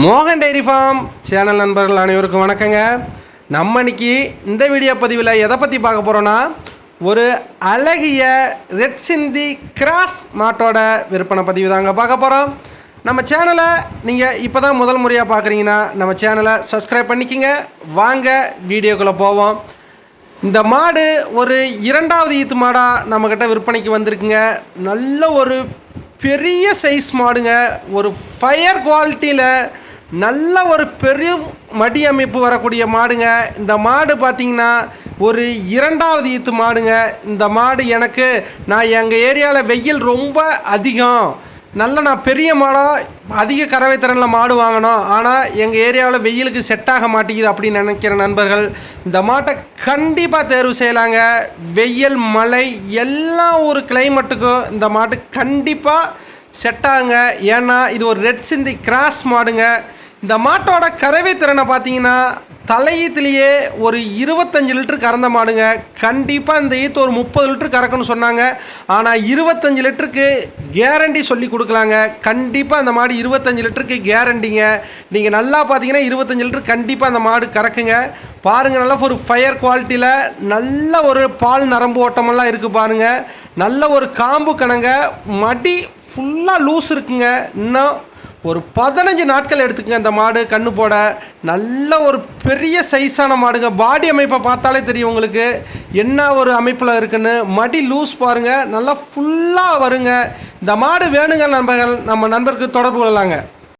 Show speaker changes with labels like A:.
A: மோகன் dairy farm channel நண்பர்கள் அனைவருக்கும் வணக்கங்க. நம்ம இன்னைக்கு இந்த வீடியோ பதிவில் எதை பற்றி பார்க்க போகிறோன்னா ஒரு அழகிய ரெட் சிந்தி கிராஸ் மாட்டோட விற்பனை பதிவு தாங்க பார்க்க போகிறோம் நம்ம சேனலை நீங்கள் இப்போ தான் முதல் முறையாக பார்க்குறீங்கன்னா நம்ம சேனலை சப்ஸ்கிரைப் பண்ணிக்கிங்க. வாங்க வீடியோக்குள்ளே போவோம். இந்த மாடு ஒரு இரண்டாவது ஈத்து மாடாக நம்மக்கிட்ட விற்பனைக்கு வந்திருக்குங்க. நல்ல ஒரு பெரிய சைஸ் மாடுங்க. ஒரு ஃபயர் குவாலிட்டியில் நல்ல ஒரு பெரிய மடி அமைப்பு வரக்கூடிய மாடுங்க. இந்த மாடு பார்த்திங்கன்னா ஒரு இரண்டாவது ஈத்து மாடுங்க. இந்த மாடு எனக்கு நான் எங்கள் ஏரியாவில் வெயில் ரொம்ப அதிகம். நல்ல நான் பெரிய மாடாக அதிக கறவை திறனில் மாடு வாங்கினோம் ஆனால் எங்கள் ஏரியாவில் வெயிலுக்கு செட் ஆக மாட்டேங்குது அப்படின்னு நினைக்கிற நண்பர்கள் இந்த மாட்டை கண்டிப்பாக தேர்வு செய்யலாங்க. வெயில் மழை எல்லா ஒரு கிளைமேட்டுக்கும் இந்த மாட்டு கண்டிப்பாக செட் ஆகுங்க. ஏன்னா இது ஒரு ரெட் சிந்தி கிராஸ் மாடுங்க. இந்த மாட்டோட கறவை திறனை பார்த்தீங்கன்னா தலையீத்துலேயே ஒரு இருபத்தஞ்சு லிட்டர் கறந்த மாடுங்க. கண்டிப்பாக இந்த ஈத்து ஒரு முப்பது லிட்டர் கறக்குன்னு சொன்னாங்க. ஆனால் இருபத்தஞ்சு லிட்டருக்கு கேரண்டி சொல்லி கொடுக்கலாங்க. கண்டிப்பாக அந்த மாடு இருபத்தஞ்சு லிட்டருக்கு கேரண்டிங்க. நீங்கள் நல்லா பார்த்தீங்கன்னா இருபத்தஞ்சு லிட்டர் கண்டிப்பாக அந்த மாடு கறக்குங்க. பாருங்கள் நல்லா ஒரு ஃபயர் குவாலிட்டியில் நல்ல ஒரு பால் நரம்பு ஓட்டமெல்லாம் இருக்குது பாருங்கள் நல்ல ஒரு காம்பு கணங்க. மடி ஃபுல்லாக லூஸ் இருக்குங்க. இன்னும் ஒரு பதினஞ்சு நாட்கள் எடுத்துக்கங்க இந்த மாடு கண்ணு போட. நல்ல ஒரு பெரிய சைஸான மாடுங்க. பாடி அமைப்பை பார்த்தாலே தெரியும் உங்களுக்கு. என்ன ஒரு அமைப்பில் இருக்குன்னு. மடி லூஸ் பாருங்கள் நல்லா ஃபுல்லாக வருங்க. இந்த மாடு வேணுங்க நண்பர்கள். நம்ம நண்பருக்கு தொடர்பு கொள்ளலாங்க.